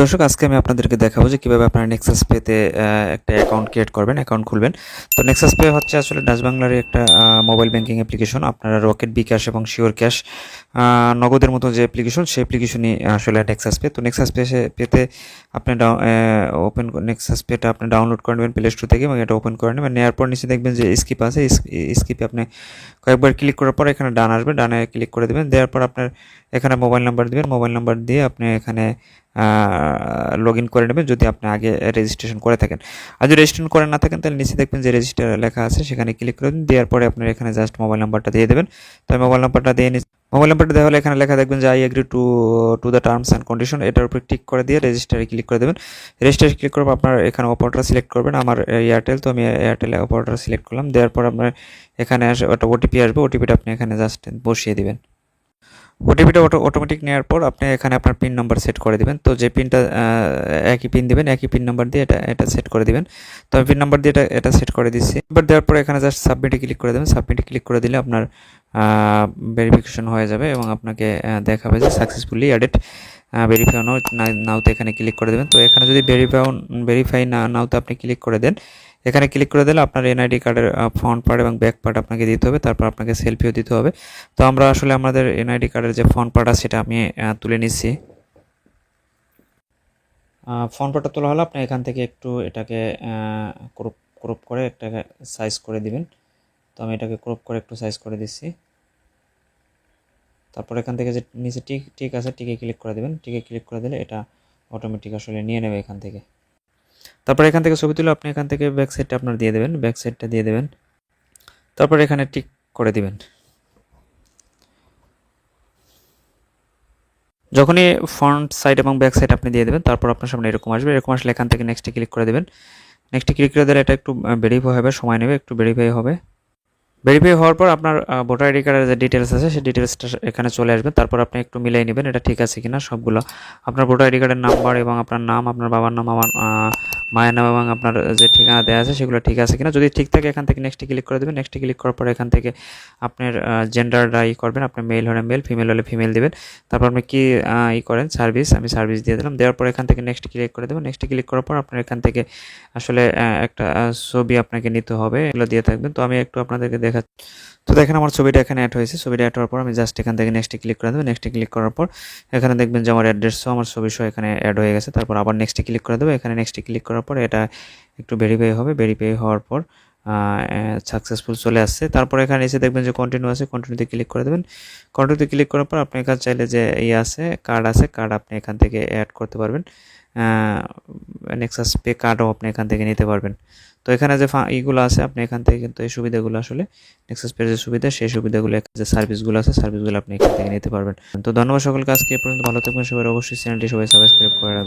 দর্শক, আজকে আমি আপনাদেরকে দেখাবো যে কীভাবে আপনারা নেক্সাস পেতে একটা অ্যাকাউন্ট ক্রিয়েট করবেন অ্যাকাউন্ট খুলবেন। তো নেক্সাস পে হচ্ছে আসলে ডাচ বাংলার একটা মোবাইল ব্যাঙ্কিং অ্যাপ্লিকেশন আপনারা রকেট বিকাশ এবং শিওর ক্যাশ নগদের মতো যে অ্যাপ্লিকেশন সেই অ্যাপ্লিকেশনই আসলে নেক্সাস পে তো নেক্সাস পে পেতে আপনি ওপেন নেক্সাস পেটা আপনি ডাউনলোড করে নেবেন প্লে স্টোর থেকে এবং এটা ওপেন করে নেবেন। নেওয়ার পর নিচে দেখবেন যে স্কিপ আছে। স্কিপে আপনি কয়েকবার ক্লিক করার পর এখানে ডান আসবে। ডানে ক্লিক করে দেবেন। দেওয়ার পর আপনার এখানে মোবাইল নাম্বার দেবেন। মোবাইল নাম্বার দিয়ে আপনি এখানে লগ ইন করে নেবেন যদি আপনি আগে রেজিস্ট্রেশন করে থাকেন। আর যদি রেজিস্ট্রেশন করে না থাকেন, তাহলে নিচে দেখবেন যে রেজিস্টার লেখা আছে, সেখানে ক্লিক করে দিন। দেওয়ার পরে আপনার এখানে জাস্ট মোবাইল নাম্বারটা দিয়ে দেবেন। তো মোবাইল নাম্বারটা দিয়ে নিচ্ছি মোবাইল নাম্বারটা দেওয়া হলে এখানে লেখা দেখবেন যে I agree to to the terms and condition এটার উপরে টিক করে দিয়ে রেজিস্টারে ক্লিক করে দেবেন। রেজিস্টারে ক্লিক করব আপনার এখানে অপারেটর সিলেক্ট করবেন। আমার এয়ারটেল তো আমি এয়ারটেল অপারেটর সিলেক্ট করলাম। দেওয়ার পর আপনার এখানে আসে ওটা ওটিপি আসবে। ওটিপিটা আপনি এখানে জাস্ট বসিয়ে দিবেন। ওটিপিটা অটো অটোমেটিক নেওয়ার পর আপনি এখানে আপনার পিন নাম্বার সেট করে দিবেন। তো যে পিনটা একই পিন দিবেন, একই পিন নাম্বার দিয়ে এটা এটা সেট করে দিবেন। তো আমি পিন নাম্বার দিয়ে এটা এটা সেট করে দিচ্ছি। এবার দেওয়ার পর এখানে জাস্ট সাবমিটে ক্লিক করে দেবেন। সাবমিটে ক্লিক করে দিলে আপনার ভেরিফিকেশন হয়ে যাবে এবং আপনাকে দেখাবে যে সাকসেসফুলি অ্যাডেড ভেরিফাই নাও নাওতে এখানে ক্লিক করে দেবেন। তো এখানে যদি ভেরিফাই ভেরিফাই না নাওতে আপনি ক্লিক করে দেন এখানে ক্লিক করে দিলে আপনার এনআইডি কার্ডের ফ্রন্ট পার্ট এবং ব্যাক পার্ট আপনাকে দিতে হবে, তারপর আপনাকে সেলফিও দিতে হবে। তো আমরা আসলে আমাদের এনআইডি কার্ডের যে ফ্রন্ট পার্ট আছে সেটা আমি তুলে নিচ্ছি। ফ্রন্ট পার্টটা তোলা হলে আপনি এখান থেকে একটু এটাকে ক্রপ ক্রপ করে একটাকে সাইজ করে দিবেন। তো আমি এটাকে ক্রপ করে একটু সাইজ করে দিচ্ছি। তারপর এখান থেকে যে নিচে টিক ঠিক আছে টিকে ক্লিক করে দেবেন। টিকে ক্লিক করে দিলে এটা অটোমেটিক আসলে নিয়ে নেবে এখান থেকে। তারপর এখান থেকে ছবি তুলে আপনি এখান থেকে ব্যাক সাইডটা আপনার দিয়ে দেবেন ব্যাক সাইডটা দিয়ে দেবেন। তারপর এখানে টিক করে দিবেন। যখনই ফ্রন্ট সাইড এবং ব্যাক সাইড আপনি দিয়ে দেবেন, তারপর আপনার সামনে এরকম আসবে। এরকম আসলে এখান থেকে নেক্সটে ক্লিক করে দেবেন। নেক্সটে ক্লিক করে দিলে এটা একটু ভেরিফাই হবে, সময় নেবে, একটু ভেরিফাই হবে। ভেরিফাই হওয়ার পর আপনার ভোটার আইডি কার্ডের যে ডিটেলস আছে, সেই ডিটেলসটা এখানে চলে আসবে। তারপর আপনি একটু মিলাই নেবেন, এটা ঠিক আছে কিনা সবগুলো। আপনার ভোটার আইডি কার্ডের নাম্বার এবং আপনার নাম, আপনার বাবার নাম, আমার মায়ের নাম এবং আপনার যে ঠিকানা দেওয়া আছে সেগুলো ঠিক আছে কিনা? যদি ঠিক থাকে, এখান থেকে নেক্সটে ক্লিক করে দেবেন। নেক্সটে ক্লিক করার পর এখান থেকে আপনার জেন্ডারটা ই করবেন। আপনার মেল হলে মেল ফিমেল হলে ফিমেল দেবেন। তারপর আপনি কি ই করেন? সার্ভিস আমি সার্ভিস দিয়ে দিলাম। দেওয়ার পর এখান থেকে নেক্সট ক্লিক করে দেবেন। নেক্সটে ক্লিক করার পর আপনার এখান থেকে আসলে একটা ছবি আপনাকে নিতে হবে। এগুলো দিয়ে থাকবেন। তো আমি একটু আপনাদেরকে দেখাচ্ছি তো দেখেন আমার ছবিটা এখানে অ্যাড হয়েছে। ছবিটা অ্যাড হওয়ার পর আমি জাস্ট এখান থেকে নেক্সটে ক্লিক করে দেবো। নেক্সটে ক্লিক করার পর এখানে দেখবেন যে আমার অ্যাড্রেসও আমার ছবি সহ এখানে অ্যাড হয়ে গেছে। তারপর আবার নেক্সটে ক্লিক করে দেবো। এখানে নেক্সটে ক্লিক করার পর এটা একটু ভেরিফাই হবে। ভেরিফাই হওয়ার পর সাকসেসফুল চলে আসছে। তারপর এখানে এসে দেখবেন যে কন্টিনিউ আছে কন্টিনিউতে ক্লিক করে দেবেন। কন্টিনিউতে ক্লিক করার পর আপনি এখানে চাইলে যে ইয়ে আছে কার্ড আছে কার্ড আপনি এখান থেকে অ্যাড করতে পারবেন। নেক্সাস পে কার্ডও আপনি এখান থেকে নিতে পারবেন। তো এখানে যে ইগুলো আছে, আপনি এখান থেকে কিন্তু এই সুবিধাগুলো আসলে নেক্সাস পের যে সুবিধা, সেই সুবিধাগুলো যে সার্ভিসগুলো আছে সার্ভিসগুলো আপনি এখান থেকে নিতে পারবেন। তো ধন্যবাদ সকলকে, আজকে এ পর্যন্ত ভালো থাকবেন। সবাই অবশ্যই চ্যানেলটি সবাই সাবস্ক্রাইব করে রাখবেন।